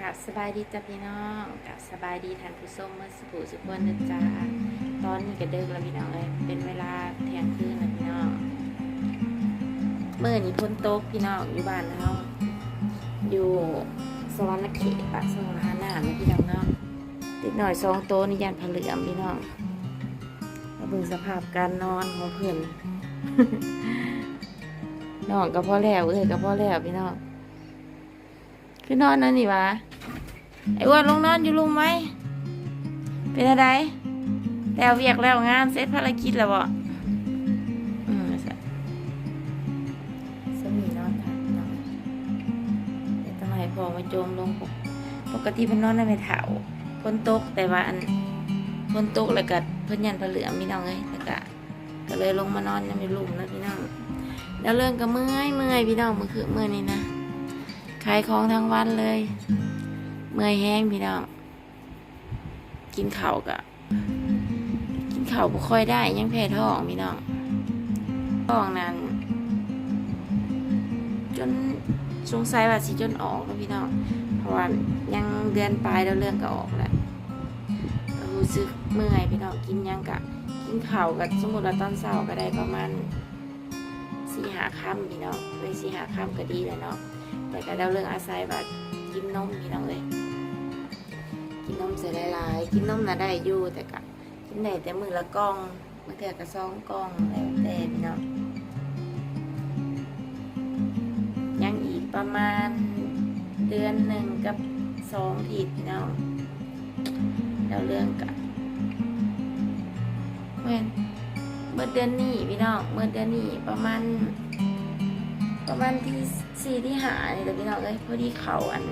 กับสบายดีจ้ะพี่น้องกับสบายดีท่านผู้ชมเมื่อสู่สุกวันนะจ๊ะตอนนี้ก็เดิกแล้วพี่น้องเลยเป็นเวลาเที่ยงคืนแล้วพี่น้องเมื่อนี้พ้นโต๊ะพี่น้องอยู่บ้านเราอยู่สวรรค์เขตปากสวรรค์หน้านะพี่น้องเนาะติดหน่อยสองโต๊ะนี่ยันผเหลือมพี่น้องมาเบิ่งสภาพการนอนของเพื่อนนอนก็พอแล้วเอ้ยก็พอแล้วพี่น้อง คือนอนนั่นนี่วะไอ้อ้วนลงนอนอยู่ลุมไหมเป็นอะไรแล้วเวียกแล้วงานเสร็จภารกิจแล้วบ่อืมสมีนอนทันนอนเดี๋ยวต้องให้พอมาโจมลงปกปกติเป็นนอนในไม่เถาพ้นตกแต่ว่าอันพ้นตกแล้วก็เพิ่นยันผเหลือมพี่น้องเอ้ยแล้วก็ก็เลยลงมานอนยังไม่ลุ่มนะพี่น้องแล้วเรื่องก็เมื่อยเมื่อยพี่น้องมือคืนเมื่อยนี่นะ ขายของทั้งวันเลย เมื่อยแห้งพี่น้อง กินข้าวกะกินข้าวบ่ค่อยได้ยังแพ้ท้องพี่น้องท้องนั้น จนสงสัยว่าสิจนออกแล้วพี่น้อง เพราะว่ายังเดือนปลายแล้วเรื่องก็ออกแล้วรู้สึกเมื่อยพี่น้องกินยังกะกินข้าวกับสมมติว่าตอนเช้าก็ได้ประมาณสี่หาค่ำพี่น้องเลยสี่หาค่ำก็ดีแล้วเนาะ แต่ก็เดาเรื่องอาศัยแบบกินนมพี่น้องเลย กินนมเสียหลายๆกินนมน่ะได้อยู่แต่ก็กินได้แต่มือละกล่องบางเทีก็สองกล่องแล้วแต่พี่น้องยังอีกประมาณเดือนหนึ่งกับสองทีพี่น้องเดาเรื่องกับเมื่อเดือนนี้พี่น้องเมื่อเดือนนี้ประมาณ ประมาณที่สี่ที่หาเนี่แหละพี่น้องเอ้ยพอดีเขาอัน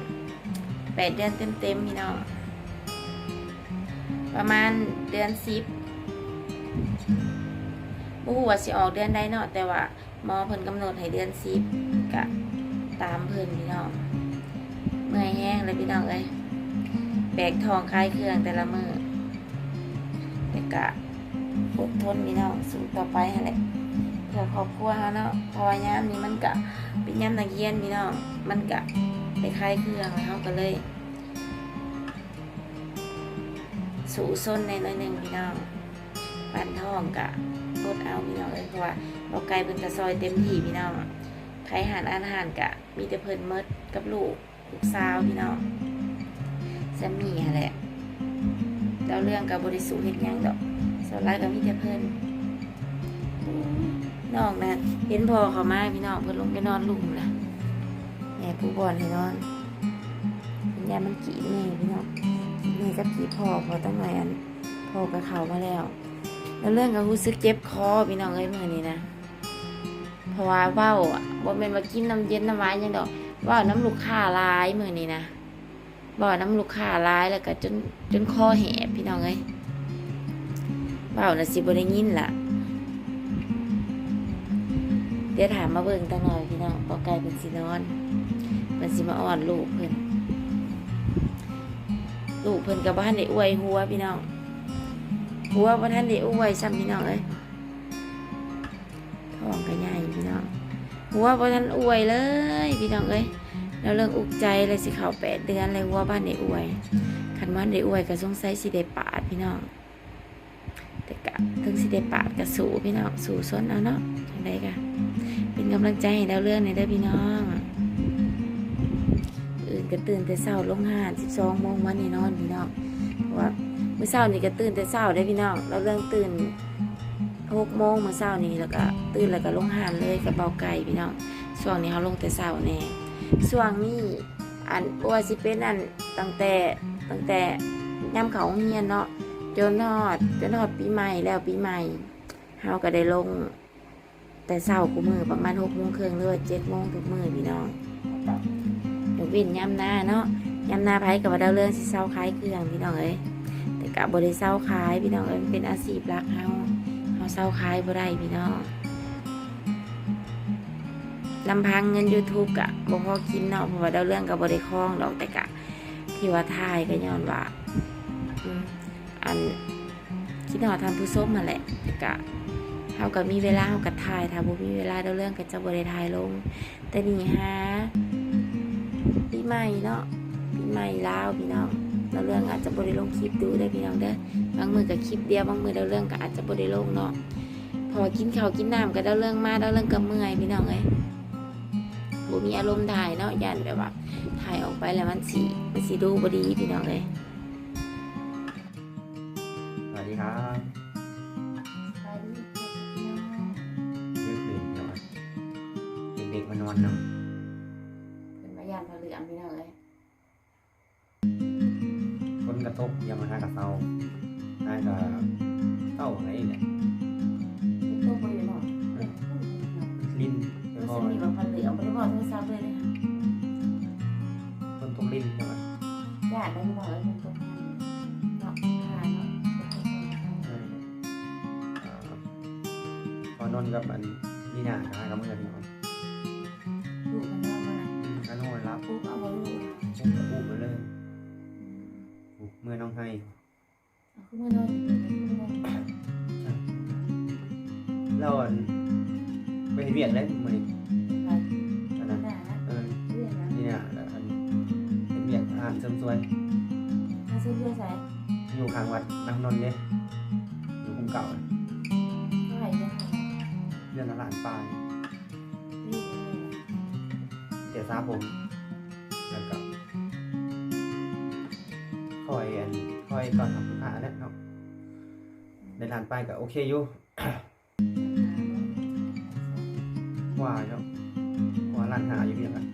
แปดเดือนเต็มๆพี่น้องประมาณเดือนสิบบู้ว่าสิออกเดือนใดเนาะแต่ว่าหมอเพิ่นกำหนดให้เดือนสิบกะตามเพิ่นพี่น้องเมื่อยแห้งเลยพี่น้องเอ้ยแบกทองคลายเครื่องแต่ละมือแต่กะอดทนพี่น้องสู้ต่อไปหั่นแหละ เพื่อครอบครัวเขาเนาะเพราะว่ายามนี้มันกะเป็นยามนักเรียนพี่น้องมันกะไปคลายเครื่องแล้วเขาก็เลย สู่ส้นในน้อยหนึ่งพี่น้องปันท้องกะลดเอาพี่น้องเลยเพราะว่าเราไกลเป็นกระซอยเต็มที่พี่น้องใครหารอาหารกะ มีแต่เพิ่นเมดกับลูกลูกสาวพี่น้องสามีหั่นแหละแล้วเรื่องกับบริสุทธิ์เฮ็ดหยังดอกสไลายกับมีแต่เพิ่น น้องนะเห็นพ่อเขามาพี่น้องเพิ่นลงไปนอนลุ่มละแม่ผู้บอลให้นอนยามันกี่แม่พี่น้องแม่กับกี่พ่อพอตั้งหน่อยอันพ่อกับเขามาแล้ว แล้วเรื่องก็รู้สึกเจ็บคอพี่น้องเอ้ยมื่อนี้นะเพราะว่าเว้าอะบ่แม่นว่ากินน้ำเย็นน้ำหวานยังดอกว้าน้ำลูกค้าลายเมื่อนี้นะเว้าน้ำลูกค้าลายแล้วก็จนจนคอแหบพี่น้องเอ้ยเว้าน่ะสิบ่ได้ยินล่ะ เดี๋ยวถามมาเบิ่งตั้งหน่อยพี่น้องปอไก่เป็นสีนอนเป็นสีมาอ่อนลูกเพิ่นลูกเพิ่นกับบ้านได้อวยหัวพี่น้องหัวบ้านได้อวยซ้ำพี่น้องเอ้ยท้องก็ใหญ่พี่น้องหัวบ้านอวยเลยพี่น้องเอ้ยแล้วเรื่องอุกใจเลยสิเขาแปดเดือนเลยหัวบ้านได้อวยขันบ้านได้อวยก็สงสัยสิได้ปาดพี่น้องแต่กะถึงสิได้ปาดก็สูพี่น้องสู้ซ้นเอาเนาะจังไดกะ เป็นกำลังใจให้ดาวเรื่องในเด้อพี่น้อง อื่นก็ตื่นแต่เช้าลงหานสิบสองโมงวันนี้นอนพี่น้องเพราะว่าเมื่อเช้านี่ก็ตื่นแต่เช้าได้พี่น้องเราเรื่องตื่นหกโมงเมื่อเช้านี้แล้วก็ตื่นแล้วก็ลงหานเลยกับเบาไก่พี่น้องช่วงนี้เขาลงแต่เช้าแน่ช่วงนี้อันว่าสิเป็นอันตั้งแต่ตั้งแต่ย่ำเขาโรงเฮียนเนาะจนทอดจนทอดปีใหม่แล้วปีใหม่เฮาก็ได้ลง แต่เศร้ากูมือประมาณหกโมงครึ่งเลยเจ็ดโมงทุกมือพี่น้องเดี๋ยววินย้ำหน้าเนาะย้ำหน้าไพ่กับว่าดาวเรื่องสิเศร้าขายเครื่องพี่น้องเอ้ยแต่กับบริเศร้าขายพี่น้องเอ้ยเป็นอาชีพหลักเฮาเฮาเศร้าขายบ่ได้พี่น้องลำพังเงิน YouTube กะบ่พอกินเนาะเพราะว่าดาวเรื่องกับบริคล้องดอกแต่กะที่ว่าทายก็ย้อนว่าอันคิดหน่อทำผู้ส้มมาแหละแต่กะ เฮาก็มีเวลาเฮาก็ถ่ายถ้าบ่มีเวลาเดาเรื่องก็จะบ่ได้ถ่ายลง แต่นี่ฮะปีใหม่เนาะปีใหม่ลาวพี่น้องเราเรื่องอาจจะบริลงคลิปดูได้พี่น้องเด้อบางมือกับคลิปเดียวบางมือเราเรื่องก็อาจจะบริลงเนาะพอกินข้าวกินน้ำก็เราเรื่องมาเราเรื่องก็เมื่อยพี่น้องเอ้ยบ่มีอารมณ์ถ่ายเนาะยันแบบว่าถ่ายออกไปแล้วมันสีมันสีดูบดีพี่น้องเอ้ย นอนเนาะเป็นมายันพะเหลืองพี่น้องเอ้ยคนกระทบอยามาหากระเซาหากระเต้าอะไรเนี่ยเป็นตัวบริโภคลิ้นรู้แล้วก็สึกมีแบบพะเหลืองบริโภคโทรศัพท์เลยนะคะคนตรงลิ้นใช่ไหมญาติได้พี่น้องเอ้ยเป็นตัวนั้นเนาะถ่ายเนาะเอออ่าพอนอนกับอันนี่นาหากับมือพี่น้อง ปุ๊บเมื่อน้องให้เอาขึ้นมาหน่อยขึ้นมาหน่อยเราอันไปเห็นเวียดเลยมือนี้ไปอันนั้นหน้านะเออเรื่องนะนี่นาแล้วอันเห็นเวียดอ่านเสริมสวยถ้าซื้อเพื่อใส่อยู่ข้างวัดน้ำนนท์เนี่ยอยู่คุ้มเก่าอะเท่าไหร่เนี่ยเรื่องละหลานปลายนี่นี่เดี๋ยวซาผม อยอันคอยก่อนทำลูกค้าแหล้วเนาะในร้านไปก็โอเคอยู่ว่าเนาะว่าร้านหาอยู่เพียงกัน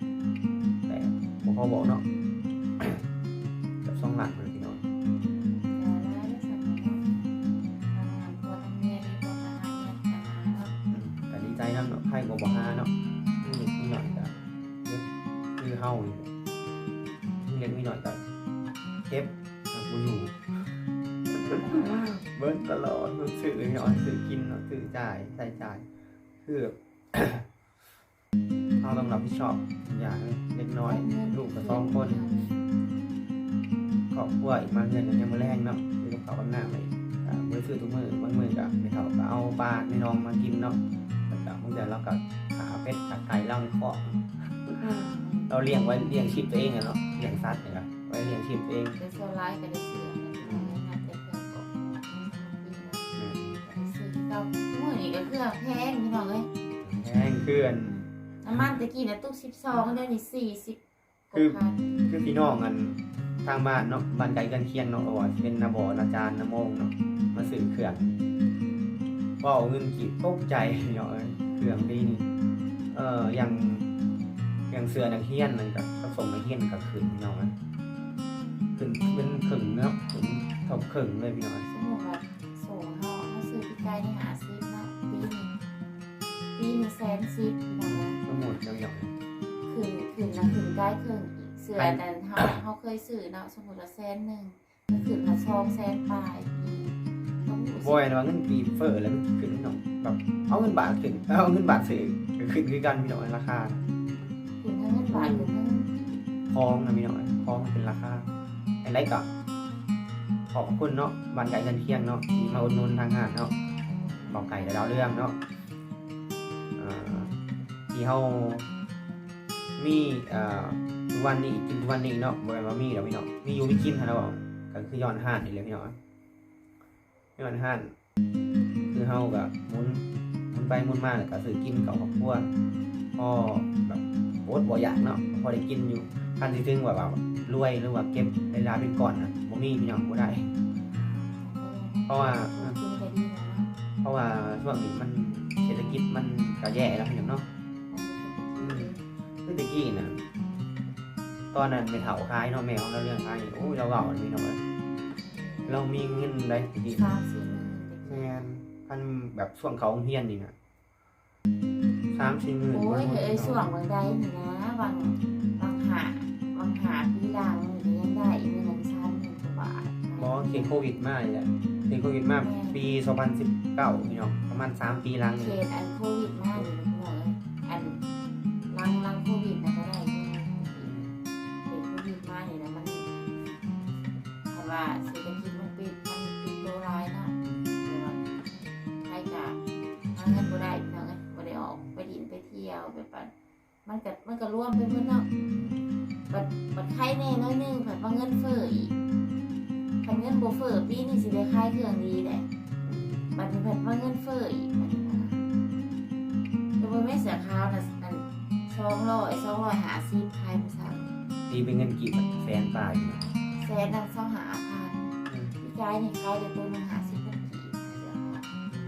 แต่ผมเขาบอกเนาะกับสองร้านเลยพี่น้องแต่ดีใจนะเนาะไพ่กบหาเนาะนี่เล็กนี่หน่อยก็คือเฮาอยู่นี่เล็กนี่หน่อยก็เก็บ กูอยู่เบิ้ลตลอดมันซื้อเนาะซื้อกินเนาะซื้อจ่ายใช้จ่ายคือเราต้องรับผิดชอบอย่างเล็กน้อย ลูกกับสองคนครอบครัวอีกมาเงินกันยังมาแรงเนาะเดี๋ยวเขากำหน้าไปอ่ามือซื้อทุกมือบางมือก็ไม่เขาก็เอาปลาในน้องมากินเนาะแล้วก็บางเดือนเราก็ขาเป็ดขาไก่เล่าในคอกเราเลี้ยงไว้เลี้ยงชีพตัวเองอะเนาะเลี้ยงสัตว์เนี่ยไว้ เลี้ยงชีพตัวเองเป็นโซลาร์ก็ได้เสือนับแต่เครื่องกบอืมซื้อเก่าเมื่อนี้ก็เครื่องแพงพี่น้องเอ้ยแห้งเกลือนน้ำมันตะกี้นะตุ๊กสิบสองเดี๋ยวนี้สี่สิบกคือว่าพันคือพี่น้องกันทางบ้านเนาะบ้านไกลกันเคียงเนาะว่าสิเป็นนาบอนาจารย์นาโมงเนาะมาซื้อเครื่องเว่าเงินกีบตกใจเนาะเอ้ยเครื่องปีนี้เอ่ออย่างอย่างเสือนักเฮียนนั่นกับผสมนักเฮียนกับขึ้นพี่น้ ขึ้นเป็นขึงนาะขึ้นเท่าขึงเลยพี่น้องเอ้ยสมมติว่าส่เขาเขาซื้อปีกไก่นี่หาซิปเนาะปีนี้ปีนี้แสนซิปพี่น้องเอ้ยสมุดยาวคืนคืนละคืนใกล้เครื่องอีกเสือแต่เขาเขาเคยซื้อเนาะสมมติละแสนหนึ่งก็คืนละสองแสนปลายปีต้องดูๆบอยนะว่าเงินปีเฟอร์แล้วมันขึ้นพี่น้องแบบเอาเงินบาทขึ้นเอาเงินบาทซื้อก็ขึ้นคือกันพี่น้อยราคาคืนทั้งเงินบาทคืนทั้งเงินกีบคลองนะพี่น้อยคลองมันเป็นราคา อะไรกับขอบคุณเนาะบ้านไก่กันเคียงเนาะที่มาอุดหนุนทางหารเนาะบอกไก่แต่ดาวเรื่องเนาะที่เขามีอ่าทุกวันนี้กินทุกวันนี้เนาะบ่ได้ว่ามีแล้วพี่น้องมีอยู่มีกินเท่านั้นบอกก็คือย้อนห้านนี่เลยพี่น้องย้อนห้าน คือเฮากับมุนหมุนไปหมุนมาแล้วก็ซื้อกินกับครอบครัวพ่อแบบโอ๊ตบ่อยากเนาะพอได้กินอยู่ คันที่ถึงว่าแบบรวยหรือว่าเก็บเวลาเป็นก่อนนะบ่มีพี่น้องบ่ได้ เพราะว่ากินไปดีแล้วเนาะเพราะว่าช่วงนี้มันเศรษฐกิจมันก็แย่แล้วพี่น้องเนาะคือตะกี้น่ะตอนนั้นไปเถาคายเนาะแมวเราเรื่องคายโอ้ยเราเว้าอันนี้เนาะเรามีเงินได้ตะกี้สามสี่หมื่นแม่นคันแบบช่วงเขาโรงเรียนนี่น่ะสามสี่หมื่นโอ้ยบ่หมดเอ้ยพี่ส่น้วองบางใดนี่นะบางบางหา เขียนโควิดมานี่แหละเขียนโควิดมาปี 2019พี่น้องประมาณสามปีหลังเขนี่ตอันโควิดมากเลยพี่น้องเอ้ยอันลังลังโควิดนะก็ได้เงินเขตโควิดมากเนี่ยนะมันเพราะว่าเศรษฐกิจมันปิดมันปิดตัวร้ายเนาะเดี๋ยวว่าใครจะหาเงินบ่ได้พี่น้องเอ้ยบ่ได้ออกไปดินไปเที่ยวไปปั่นมันก็มันก็ร่วมไปหมดเนาะบัดบัดไข่แน่น้อยหนึงผัดว่าเงินเฟ้ออีกคัน เงินบ่เฟ้อปีนี้สิได้ขายเครื่องดีแหละบัดนี้ผัดว่าเงินเฟ้ออีกบัดนี้นะแต่ว่าไม่เสียขาวน่ะอัน200 250ขายบ่ซ้ำตีเป็นเงินกี่แสนปลายอยู่เนาะแสนนั้น2 5,000อืมพี่กายนี่ขายได้ตัวหนึง50พันกีบเสียขาว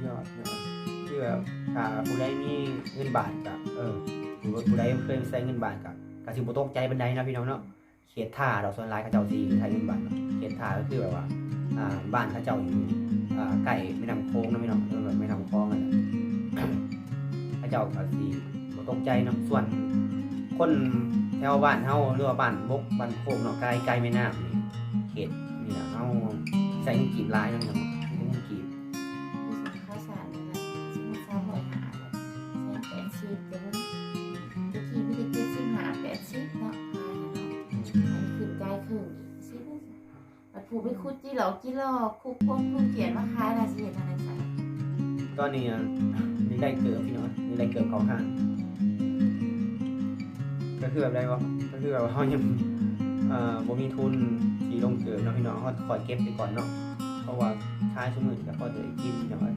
ยอดยอดคือแบบถ้าผู้ใดมีเงินบาทกับเออหรือว่าผู้ใดเคยใช้เงินบาทกับกสิบ่ตกใจบันไดนะพี่น้องเนาะ เขตท่าเราส่วนหลายเขาเจ้าสีใช้เงินบานเขตท่าก็คือแบบว่าอ่าบ้านเขาเจ้าอยู่ไก่ไม่นำโค้งนะไม่นำเออแบบแม่นำคลองนั่นแหละเขาเจ้าก็สิบ่ตกใจน้ำส่วน คนแถวบ้านเฮาหรือว่าบ้านบกบ้านโคกเนาะไกลไกลไม่น้ำนี่เขตนี่นะเฮาใส่เงินกีบหลายเนาะพี่น้องใช้เนกี ไปคุดจีหลอกจีหลอกคุกพวกคุกเขียนมาขายนะสิเห็นอะไรสักตอนนี้อะมีได้เกิดพี่น้องมีได้เกิดของห้างก็คือแบบไรวะก็คือแบบว่าเฮายังเอ่อบ่มีทุนที่ลงเกิดเนาะพี่น้องเฮาคอยเก็บไปก่อนเนาะเพราะว่าท้ายสมือก็พอจะได้กินพี่น้องเอ้ย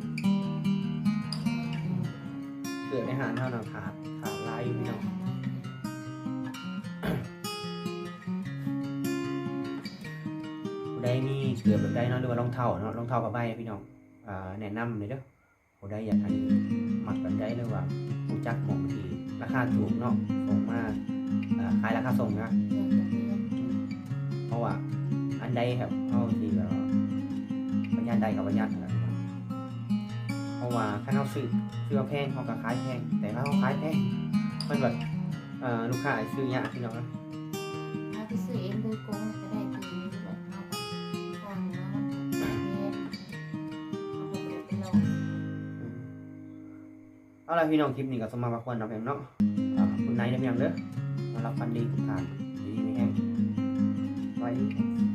เกิดในหารเท่านั้นขาดขาดลายอยู่พี่น้อง เกือบแบบใดเนาะหรือว่ารองเท้าเนาะรองเท้ากับใบพี่น้องแนะนำเลยเด้อผู้ใดอยากให้หมักแบบใดหรือว่าผู้จักหมองที่ราคาถูกเนาะส่งมาขายราคาส่งนะเพราะว่าอันใดครับเอาสิแบบประหยัดใดกับประหยัดนะเพราะว่าถ้าเราซื้อซื้อแพงเขาก็ขายแพงแต่ถ้าเขาขายแพงมันแบบลูกค้าซื้อยากพี่น้องนะถ้าซื้อ เอาล่ะพี่น้องคลิปนี้ก็สมมาพระควรเราะเพียงเนาะอ่าคุณนายได้เพียงเด้อมารับฟันดีทุกท่านดีไม่แห้งไว้ส